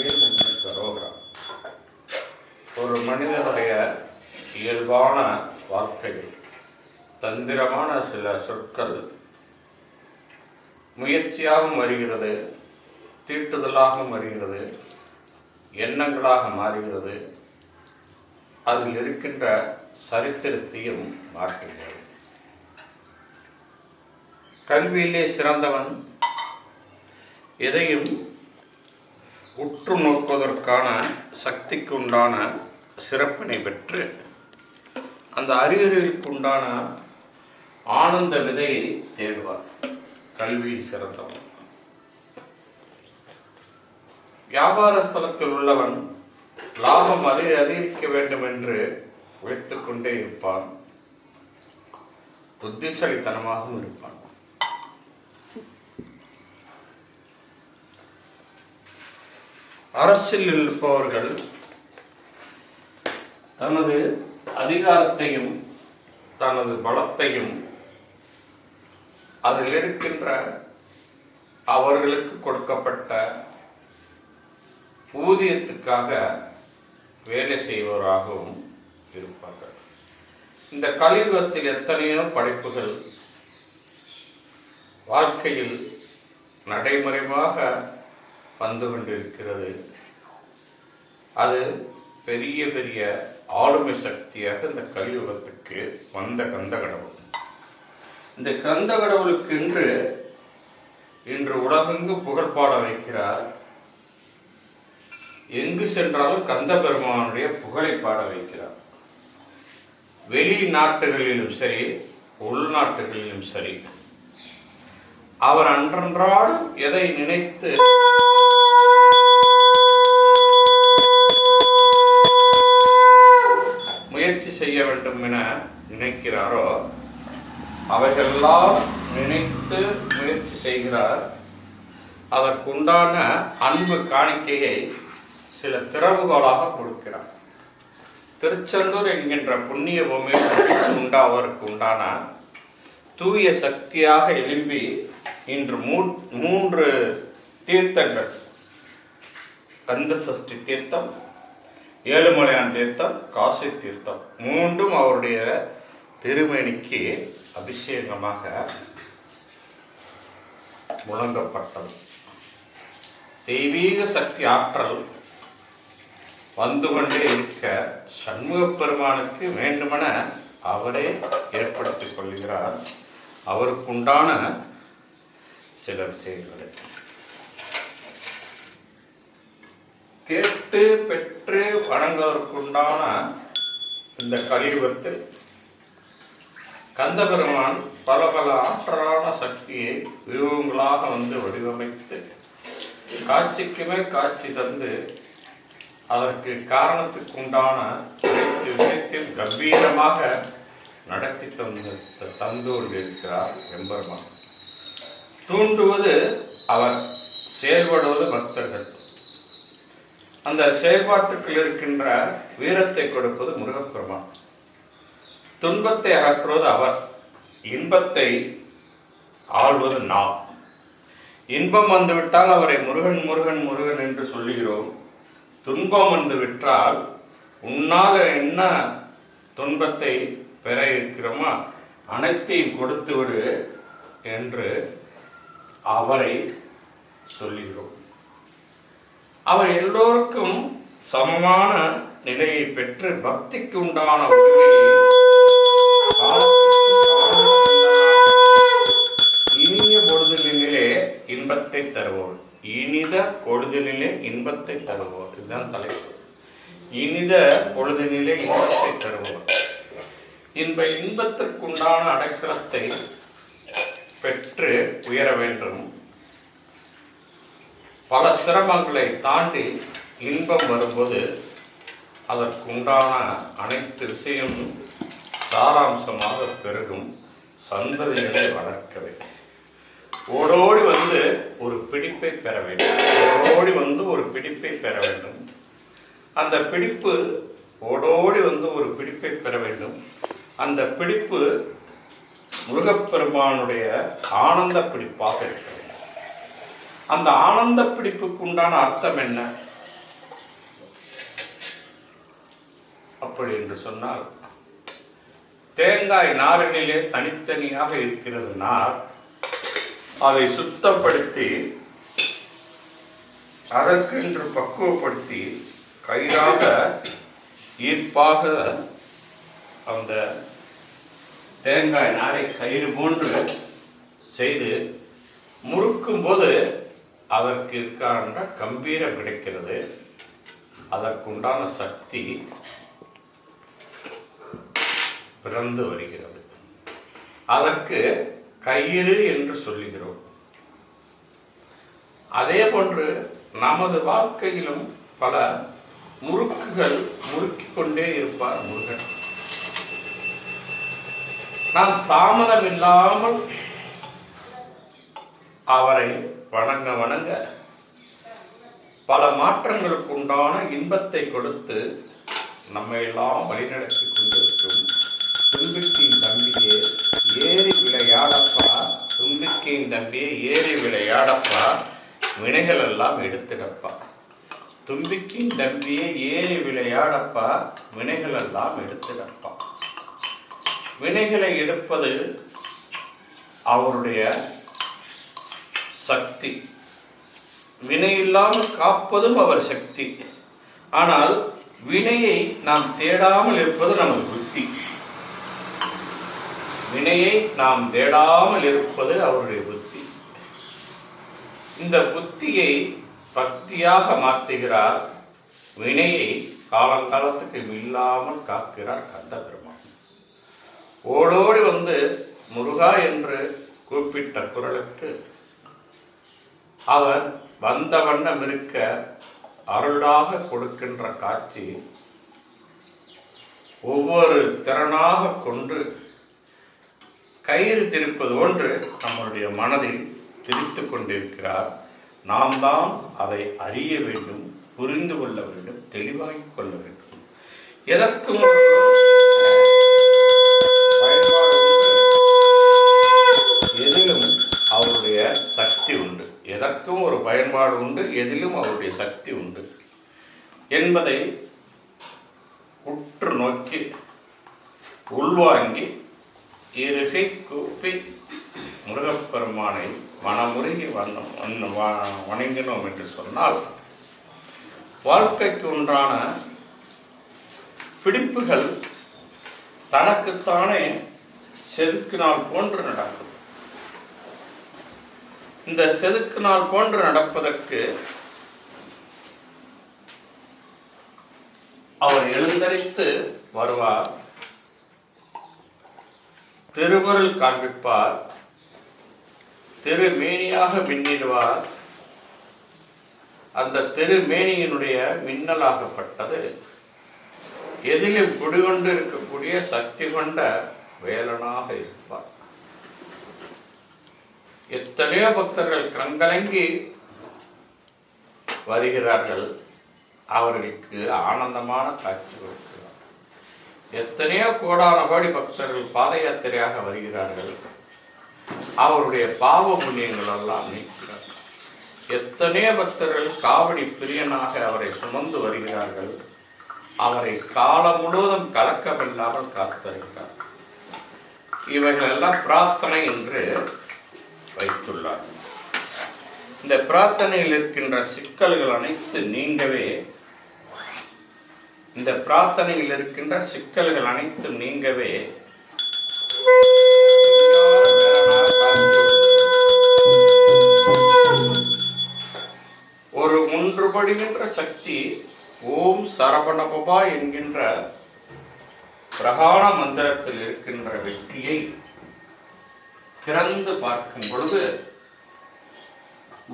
கரோகரா ஒரு மனிதனுடைய இயல்பான வார்த்தைகள் தந்திரமான சில சொற்கள் முயற்சியாகவும் வருகிறது தீட்டுதலாகவும் வருகிறது எண்ணங்களாக மாறுகிறது. அதில் இருக்கின்ற சரித்திரத்தையும் மாற்றுகிறது. கல்வியிலே சிறந்தவன் எதையும் உற்று நோக்குவதற்கான சக்திக்கு உண்டான சிறப்பினை பெற்று அந்த அறிகுறிகளுக்கு உண்டான ஆனந்த விதையை தேடுவார். கல்வியில் சிறந்தவன். வியாபார ஸ்தலத்தில் உள்ளவன் லாபம் அதை அதிகரிக்க வேண்டும் என்று உழைத்துக் கொண்டே இருப்பான். புத்திசாலித்தனமாகவும் இருப்பான். அரசில் இருப்பவர்கள் தனது அதிகாரத்தையும் தனது பலத்தையும் அதில் இருக்கின்ற அவர்களுக்கு கொடுக்கப்பட்ட ஊதியத்துக்காக வேலை செய்வராகவும் இருப்பார்கள். இந்த கலியுகத்தில் எத்தனையோ படைப்புகள் வாழ்க்கையில் நடைமுறைமாக வந்து கொண்டிருக்கிறது. அது பெரிய பெரிய ஆளுமை சக்தியாக இந்த கலியுகத்துக்கு வந்த கந்த கடவுள். இந்த கந்த கடவுளுக்கு இன்று இன்று உலகெங்கு புகழ்பாட வைக்கிறார்? எங்கு சென்றாலும் கந்த பெருமானுடைய புகழை பாட வைக்கிறார். வெளிநாட்டுகளிலும் சரி உள்நாட்டுகளிலும் சரி அவர் அன்றன்றால் எதை நினைத்து முயற்சி செய்ய வேண்டும் என நினைக்கிறாரோ அவைகளெல்லாம் நினைத்து முயற்சி செய்கிறார். அதற்குண்டான அன்பு காணிக்கையை சில திறவுகோலாக கொடுக்கிறார். திருச்செந்தூர் என்கின்ற புண்ணிய பூமியில் உண்டாவதற்கு உண்டான தூய சக்தியாக எழும்பி இன்று மூ- மூன்று தீர்த்தங்கள். கந்த சஷ்டி தீர்த்தம் ஏழுமலையான் தீர்த்தம் காசி தீர்த்தம் மூன்றும் அவருடைய திருமணிக்கு அபிஷேகமாக முழங்கப்பட்டது. தெய்வீக சக்தி ஆற்றல் வந்து கொண்டே இருக்க சண்முக பெருமானுக்கு வேண்டுமென அவரே ஏற்படுத்திக் கொள்கிறார். அவருக்குண்டான சில விஷயங்களை. கேட்டு பெற்று வணங்குவதற்குண்டான இந்த கலியுகத்தில் கந்தபெருமான் பல பல ஆற்றலான சக்தியை வியூகங்களாக வந்து வடிவமைத்து காட்சிக்குமே காட்சி தந்து அதற்கு காரணத்துக்கு உண்டான அனைத்து விஷயத்தில் கம்பீரமாக நடத்தி தந்து தந்து கொண்டிருக்கிறார் எம்பெருமான். தூண்டுவது அவர் செயல்படுவது பக்தர்கள். அந்த செயல்பாட்டுக்குள் இருக்கின்ற வீரத்தை கொடுப்பது முருகப்பெருமான். துன்பத்தை அகற்றுவது அவர் இன்பத்தை ஆள்வது நாம். இன்பம் வந்துவிட்டால் அவரை முருகன் முருகன் முருகன் என்று சொல்லுகிறோம். துன்பம் வந்து விட்டால் உன்னால் என்ன துன்பத்தை பெற இருக்கிறோமா அனைத்தையும் கொடுத்து விடு என்று அவரை சொல்லுகிறோம். அவர் எல்லோருக்கும் சமமான நிலையை பெற்று பக்திக்கு உண்டான உரிமையை இனிய பொழுதினிலே இன்பத்தை தருவோர். இனித பொழுதினிலே இன்பத்தை தருவோர். இதுதான் தலைப்பு. இனித பொழுதினிலே இன்பத்தை தருவோர். இன்ப இன்பத்திற்குண்டான அடைக்கலத்தை பெற்று உயர வேண்டும். பல சிரமங்களை தாண்டி இன்பம் வரும்போது அதற்குண்டான அனைத்து விஷயமும் சாராம்சமாக பெருகும் சந்ததிகளை வளர்க்கவே. ஓடோடி வந்து ஒரு பிடிப்பை பெற வேண்டும். ஓடோடி வந்து ஒரு பிடிப்பை பெற வேண்டும். அந்த பிடிப்பு ஓடோடி வந்து ஒரு பிடிப்பை பெற வேண்டும். அந்த பிடிப்பு முருகப்பெருமானுடைய ஆனந்த பிடிப்பாக இருக்கிறது அந்த ஆனந்த பிடிப்புக்கு உண்டான அர்த்தம் என்ன? அப்படி என்று சொன்னால் தேங்காய் நாரினிலே தனித்தனியாக இருக்கிறது நார் அதை சுத்தப்படுத்தி அதற்கென்று பக்குவப்படுத்தி கயிறாக ஈர்ப்பாக அந்த தேங்காய் நாரை கயிறு போன்று செய்து முறுக்கும் போது அதற்கு இருக்கின்ற கம்பீரம் கிடைக்கிறது அதற்குண்டான சக்தி பிறந்து வருகிறது. அதற்கு கயிறு என்று சொல்லுகிறோம். அதே போன்று நமது வாழ்க்கையிலும் பல முறுக்குகள் முறுக்கிக் கொண்டே இருப்பார் முருகன். நாம் தாமதம் இல்லாமல் அவரை வணங்க வணங்க பல மாற்றங்களுக்கு உண்டான இன்பத்தை கொடுத்து நம்மை எல்லாம் வழிநடத்தி கொண்டிருக்கும் தும்பிக்கையின் தம்பியே ஏறி விளையாடப்பா. தும்பிக்கையின் தம்பியே ஏறி விளையாடப்பா. வினைகள் எல்லாம் எடுத்துடப்பா. தும்பிக்கையின் தம்பியே ஏறி விளையாடப்பா. வினைகள் எல்லாம் எடுத்துடப்பா. வினைகளை எடுப்பது அவருடைய சக்தி. வினை இல்லாமல் காப்பதும் அவர் சக்தி. ஆனால் வினையை நாம் தேடாமல் இருப்பது நமது புத்தி. வினையை நாம் தேடாமல் இருப்பது அவருடைய புத்தி. இந்த புத்தியை பக்தியாக மாற்றுகிறார். வினையை காலங்காலத்துக்கு இல்லாமல் காக்கிறார் கந்த பெருமான் ஓடோடி வந்து முருகா என்று குறிப்பிட்ட குரலுக்கு அவர் வந்த வண்ணம் இருக்க அருளாக கொடுக்கின்ற காட்சி ஒவ்வொரு திறனாக கொண்டு கயிறு திருப்பது ஒன்று நம்மளுடைய மனதில் திரித்து கொண்டிருக்கிறார். நாம் தான் அதை அறிய வேண்டும் புரிந்து கொள்ள வேண்டும் தெளிவாகிக் கொள்ள வேண்டும். எதற்கும் பயன்பாடு எதிலும் அவருடைய சக்தி உண்டு. எதற்கும் ஒரு பயன்பாடு உண்டு எதிலும் அவருடைய சக்தி உண்டு. என்பதை உற்று நோக்கி உள்வாங்கி இருகை கூப்பி முருகப்பெருமானை மனமுருகி வண்ணம் வ- வணங்கினோம் என்று சொன்னால் வாழ்க்கைக்கு உண்டான பிடிப்புகள் தனக்குத்தானே செதுக்கினால் போன்று நடக்கும். இந்த செதுக்கு நாள் போன்று நடப்பதற்கு அவர் எழுந்தரித்து வருவார். திருவருள் காண்பிப்பார். திருமேனியாக மின்னிடுவார். அந்த திருமேனியினுடைய மின்னலாகப்பட்டது எதிலும் குடிகொண்டு இருக்கக்கூடிய சக்தி கொண்ட வேலனாக இருப்பார். எத்தனையோ பக்தர்கள் கண்கலங்கி வருகிறார்கள். அவர்களுக்கு ஆனந்தமான காட்சி கொடுக்கிறார். எத்தனையோ கோடான கோடி பக்தர்கள் பாத யாத்திரையாக வருகிறார்கள். அவருடைய பாவ புண்ணியங்கள் எல்லாம் நீக்கிறார். எத்தனையோ பக்தர்கள் காவடி பிரியனாக அவரை சுமந்து வருகிறார்கள். அவரை காலம் முழுவதும் கலக்கமில்லாமல் காத்திருக்கிறார். இவைகள் எல்லாம் பிரார்த்தனை என்று வைத்துள்ளார். இந்த பிரார்த்தனையில் இருக்கின்ற சிக்கல்கள் அனைத்து நீங்கவே இந்த பிரார்த்தனையில் இருக்கின்ற சிக்கல்கள் அனைத்தும் நீங்கவே ஒரு ஒன்றுபடுகின்ற சக்தி ஓம் சரவணபபா என்கின்ற பிரகாண மந்திரத்தில் இருக்கின்ற வெற்றியை திறந்து பார்க்கும் பொழுது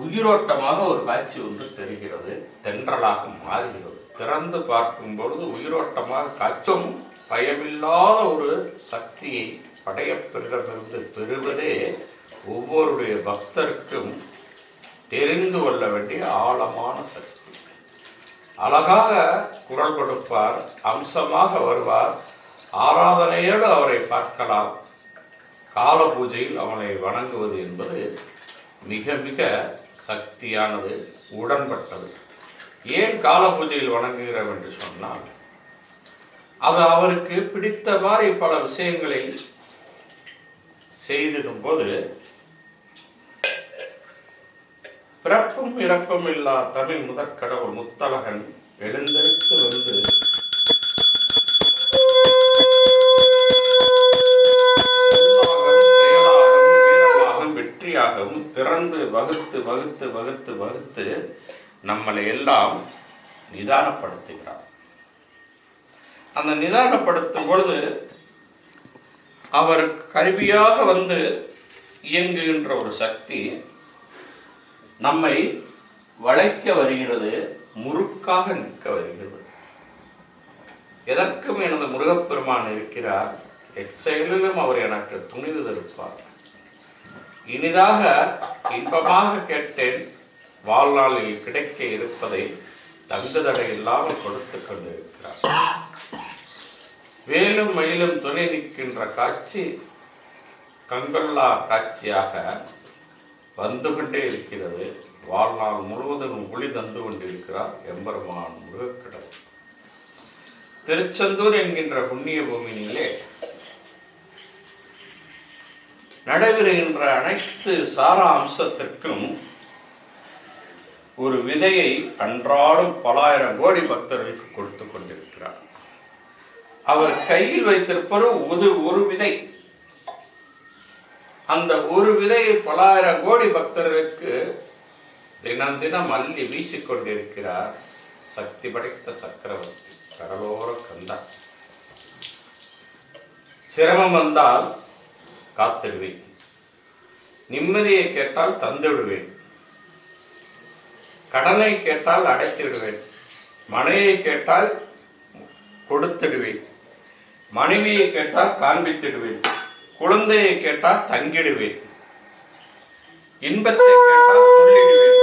உயிரோட்டமாக ஒரு காட்சி ஒன்று தெரிகிறது தென்றலாக மாறுகிறது. திறந்து பார்க்கும் பொழுது உயிரோட்டமாக காட்சும் பயமில்லாத ஒரு சக்தியை படையப்பெறிடமிருந்து பெறுவதே ஒவ்வொருடைய பக்தருக்கும் தெரிந்து கொள்ள வேண்டிய ஆழமான சக்தி. அழகாக குரல் கொடுப்பார் அம்சமாக வருவார் ஆராதனையோடு அவரை பார்க்கலாம். கால பூஜையில் அவனை வணங்குவது என்பது மிக மிக சக்தியானது உடன்பட்டது. ஏன் கால பூஜையில் வணங்குகிறோம் என்று சொன்னால் அது அவருக்கு பிடித்த மாதிரி பல விஷயங்களை செய்திடும் போது பிறப்பும் இறப்பும் இல்லா தமிழ் முதற்கடவுள் முத்தலகன் முத்தழகன் எழுந்தெடுத்து வந்து வீரமாகம், பிறந்து திறந்து வகுத்து வகுத்து வகுத்து வகுத்து நம்மளை எல்லாம் நிதானப்படுத்துகிறார். அந்த நிதானப்படுத்தும் பொழுது அவர் கருவியாக வந்து இயங்குகின்ற ஒரு சக்தி நம்மை வளைக்க வருகிறது முறுக்காக நிற்க வருகிறது. எதற்கும் எனது முருகப்பெருமான் இருக்கிறார் எச்செயலிலும் அவர் எனக்கு துணிவு தருப்பார் இனிதாக இன்பமாக கேட்டேன். வாழ்நாளில் கிடைக்க இருப்பதை தங்குதடை இல்லாமல் கொடுத்து கொண்டிருக்கிறார். வேலும் மயிலும் துணை நிற்கின்ற காட்சி கண்கொள்ளா காட்சியாக வந்து கொண்டே இருக்கிறது. வாழ்நாள் முழுவதும் ஒளி தந்து கொண்டிருக்கிறார் எம்பெருமான் முருகக்கடவுள் திருச்செந்தூர் என்கின்ற புண்ணிய பூமியிலே நடைபெறுகின்ற அனைத்து சாரா அம்சத்திற்கும் ஒரு விதையை அன்றாடம் பலாயிரம் கோடி பக்தர்களுக்கு கொடுத்து கொண்டிருக்கிறார். அவர் கையில் வைத்திருப்பது ஒரு ஒரு விதை. அந்த ஒரு விதையை பலாயிரம் கோடி பக்தர்களுக்கு தினம் தினம் அள்ளி வீசிக்கொண்டிருக்கிறார் சக்தி படைத்த சக்கரவர்த்தி. கடலோர கந்தா. சிரமம் வந்தால் காத்திடுவேன். நிம்மதியை கேட்டால் தந்து விடுவேன் கடனை கேட்டால் அடைத்து விடுவேன் மனையை கேட்டால் கொடுத்துடுவேன். மனைவியை கேட்டால் காண்பித்திடுவேன். குழந்தையை கேட்டால் தங்கிடுவேன். இன்பத்தை கேட்டால் சொல்லிடுவேன்.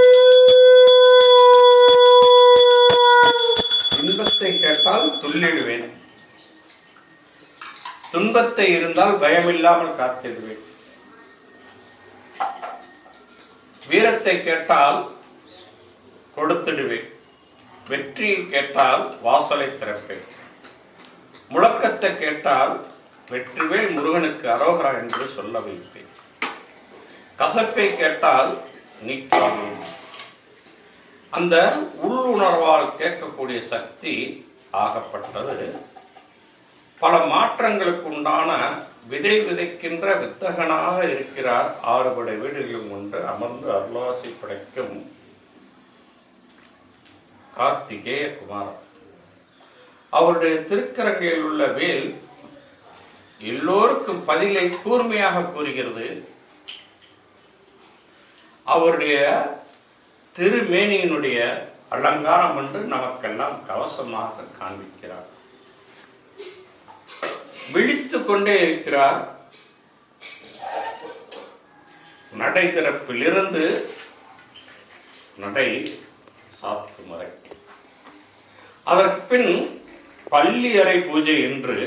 இன்பத்தை கேட்டால் துள்ளிடுவேன் துன்பத்தை இருந்தால் பயமில்லாமல் காத்திடுவேன் வீரத்தை கேட்டால் கொடுத்துடுவேன். வெற்றியை கேட்டால் வாசலை திறப்பேன். முழக்கத்தை கேட்டால் வெற்றிவேல் முருகனுக்கு அரோகரா என்று சொல்ல வைப்பேன். கசப்பை கேட்டால் நீக்குவேன் அந்த உள்ளுணர்வால் கேட்கக்கூடிய சக்தி ஆகப்பட்டது. பல மாற்றங்களுக்கு உண்டான விதை விதைக்கின்ற வித்தகனாக இருக்கிறார் ஆறுபடை வீடுகளும் கொண்டு அமர்ந்து அருளாசி படைக்கும் கார்த்திகேய குமாரன். அவருடைய திருக்கரங்களில் உள்ள வேல் எல்லோருக்கும் பதிலை கூர்மையாக கூறுகிறது. அவருடைய திருமேனியினுடைய அலங்காரம் என்று நமக்கெல்லாம் கவசமாக காண்பிக்கிறார். விழித்து கொண்டே இருக்கிறார் நடை திறப்பிலிருந்து நடை சாப்பிட்டு முறை. அதற்கு பின் பள்ளியறை பூஜை என்று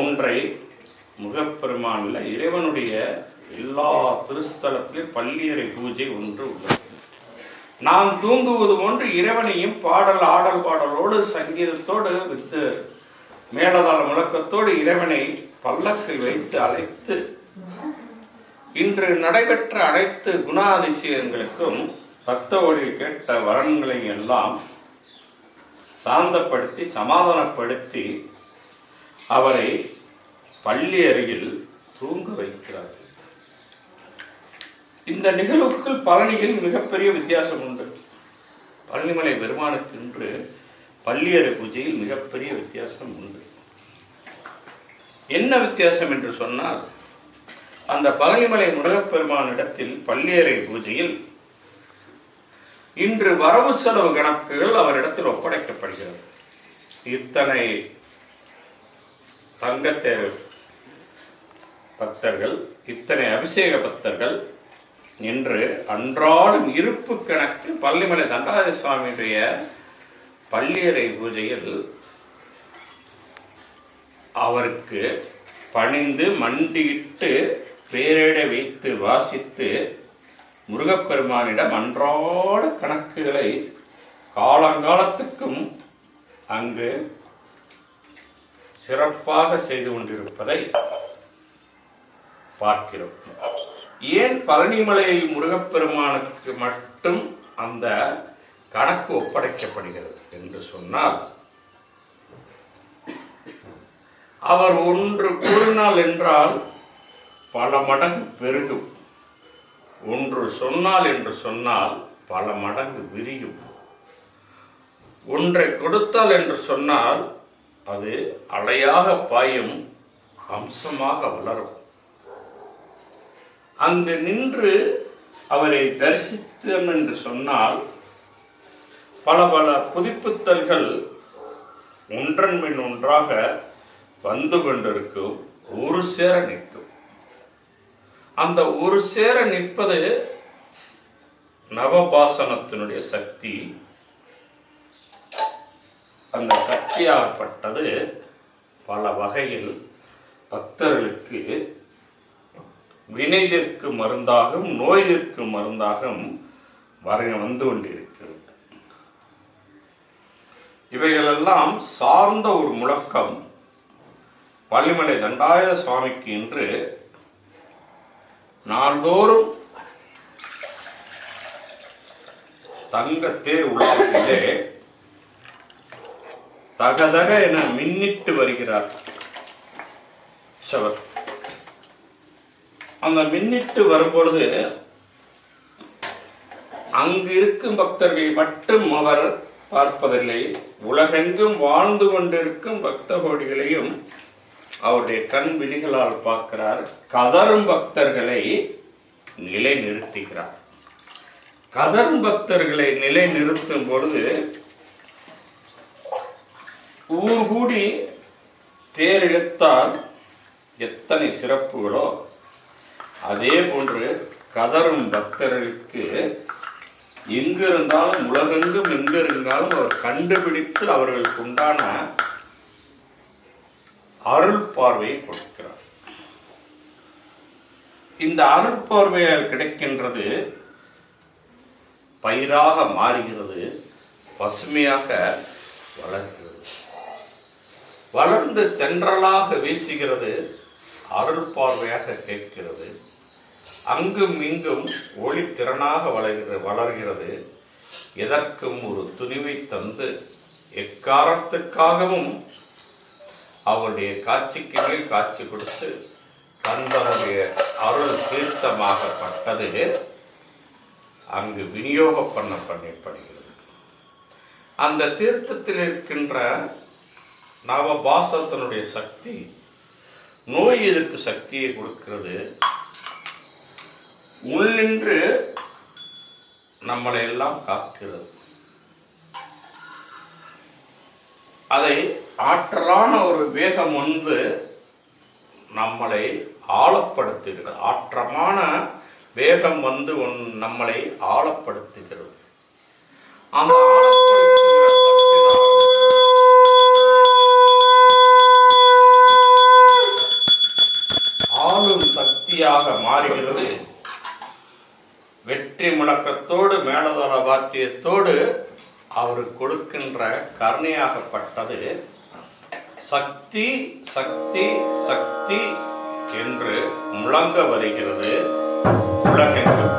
ஒன்றை முகப்பெருமானில் இறைவனுடைய எல்லா திருஸ்தலத்திலும் பள்ளியறை பூஜை ஒன்று உள்ளது. நாம் தூங்குவது போன்று இறைவனையும் பாடல் ஆடல் பாடலோடு சங்கீதத்தோடு வித்து மேலதாள முழக்கத்தோடு இறைவனை பல்லக்கில் வைத்து அழைத்து இன்று நடைபெற்ற அனைத்து குணாதிசயங்களுக்கும் பக்த ஒளியில் கேட்ட வரன்களை எல்லாம் சாந்தப்படுத்தி சமாதானப்படுத்தி அவரை பள்ளி அருகில் தூங்க வைக்கிறார். இந்த நிகழ்வுக்குள் பழனியில் மிகப்பெரிய வித்தியாசம் உண்டு. பழனிமலை பெருமானுக்கு இன்று பள்ளியறை பூஜையில் மிகப்பெரிய வித்தியாசம் உண்டு. என்ன வித்தியாசம் என்று சொன்னால் அந்த பழனிமலை முருகப்பெருமானிடத்தில் பள்ளியறை பூஜையில் இன்று வரவு செலவு கணக்குகள் அவரிடத்தில் ஒப்படைக்கப்படுகிறது. இத்தனை தங்கத்தே பக்தர்கள் இத்தனை அபிஷேக பக்தர்கள் என்று அன்றாடம் இருப்பு கணக்கு பள்ளிமலை தண்டாதி சுவாமியுடைய பள்ளியறை பூஜையில் அவருக்கு பணிந்து மண்டியிட்டு பேரிட வைத்து வாசித்து முருகப்பெருமானிடம் அன்றாட கணக்குகளை காலங்காலத்துக்கும் அங்கு சிறப்பாக செய்து கொண்டிருப்பதை பார்க்கிறோம். ஏன் பழனிமலை முருகப்பெருமானுக்கு மட்டும் அந்த கணக்கு ஒப்படைக்கப்படுகிறது என்று சொன்னால் அவர் ஒன்று கூறினால் என்றால் பல மடங்கு பெருகும். ஒன்று சொன்னால் என்று சொன்னால் பல மடங்கு விரியும். ஒன்றை கொடுத்தால் என்று சொன்னால் அது அலையாக பாயும் அம்சமாக வளரும். அங்கு நின்று அவரை தரிசித்தோம் என்று சொன்னால் பல பல புதுப்பித்தல்கள் ஒன்றன் பின் ஒன்றாக வந்து கொண்டிருக்கும் ஒரு சேர நிற்கும். அந்த ஒரு சேர நிற்பது நவபாசனத்தினுடைய சக்தி. அந்த சக்தியாகப்பட்டது பல வகையில் பக்தர்களுக்கு வினைதிற்கு மருந்தாகவும் நோய்திற்கு மருந்தாகவும் வர வந்து கொண்டிருக்கு. இவைகளெல்லாம் சார்ந்த ஒரு முழக்கம். பள்ளிமலை தண்டாய சுவாமிக்கு என்று நாள்தோறும் தங்க தேர் உலாவிலே தகதக என மின்னிட்டு வருகிறார் சவர். அந்த மின்னிட்டு வரும்பொழுது அங்கு இருக்கும் பக்தர்களை மட்டும் அவர் பார்ப்பதில்லை. உலகெங்கும் வாழ்ந்து கொண்டிருக்கும் பக்த கோடிகளையும் அவருடைய கண் விழிகளால் பார்க்கிறார். கதரும் பக்தர்களை நிலை நிறுத்துகிறார் கதரும் பக்தர்களை நிலை நிறுத்தும் பொழுது ஊர் கூடி தேர் இழுத்தால் எத்தனை சிறப்புகளோ. அதே போன்று கதரும் பக்தர்களுக்கு எங்க இருந்தாலும் உலகெங்கும் எங்க இருந்தாலும் அவர் கண்டுபிடித்து அவர்களுக்கு உண்டான அருள் பார்வையை கொடுக்கிறார். இந்த அருள் பார்வையால் கிடைக்கின்றது பயிராக மாறுகிறது பசுமையாக வளர்கிறது. வளர்ந்து தென்றலாக வீசுகிறது அருள் பார்வையாக கேட்கிறது. அங்கும் இங்கும் ஒளி திறனாக வளர்கிறது வளர்கிறது. எதற்கும் ஒரு துணிவை தந்து எக்காரத்துக்காகவும் அவருடைய காட்சிக்கு மேல் காட்சி கொடுத்து தந்தனுடைய அருள் தீர்த்தமாகப்பட்டது. அங்கு விநியோகம் பண்ண பண்ணப்படுகிறது. அந்த தீர்த்தத்தில் இருக்கின்ற நவபாசத்தினுடைய சக்தி நோய் எதிர்ப்பு சக்தியை கொடுக்கிறது. உள்நின்று நம்மளை எல்லாம் காக்கிறது. அதை ஆற்றலான ஒரு வேகம் ஒன்று நம்மளை ஆழப்படுத்துகிறது. ஆற்றமான வேகம் வந்து ஒன் நம்மளை ஆழப்படுத்துகிறது. அந்த ஆளும் சக்தியாக மாறுகிறது. வெற்றி முழக்கத்தோடு மேலதள வாத்தியத்தோடு அவர் கொடுக்கின்ற கருணையாகப்பட்டது. சக்தி சக்தி சக்தி என்று முழங்க வருகிறது உலகெங்கும்.